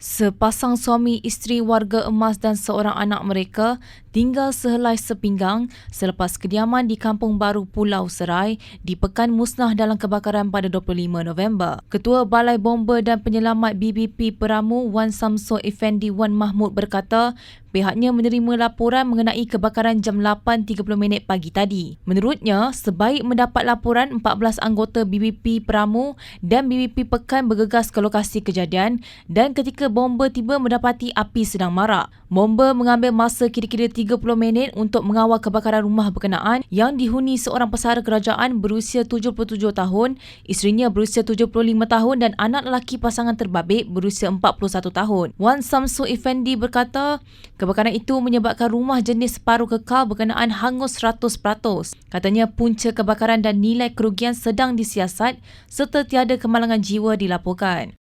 Sepasang suami isteri warga emas dan seorang anak mereka tinggal sehelai sepinggang selepas kediaman di Kampung Baru Pulau Serai di Pekan musnah dalam kebakaran pada 25 November. Ketua Balai Bomba dan Penyelamat BBP Peramu Wan Samso Effendi Wan Mahmud berkata pihaknya menerima laporan mengenai kebakaran jam 8.30 minit pagi tadi. Menurutnya, sebaik mendapat laporan 14 anggota BBP Peramu dan BBP Pekan bergegas ke lokasi kejadian dan ketika bomba tiba mendapati api sedang marak. Bomba mengambil masa kira-kira 30 minit untuk mengawal kebakaran rumah berkenaan yang dihuni seorang pesara kerajaan berusia 77 tahun, isterinya berusia 75 tahun dan anak lelaki pasangan terbabit berusia 41 tahun. Wan Samsu Effendi berkata, kebakaran itu menyebabkan rumah jenis separuh kekal berkenaan hangus 100%. Katanya punca kebakaran dan nilai kerugian sedang disiasat serta tiada kemalangan jiwa dilaporkan.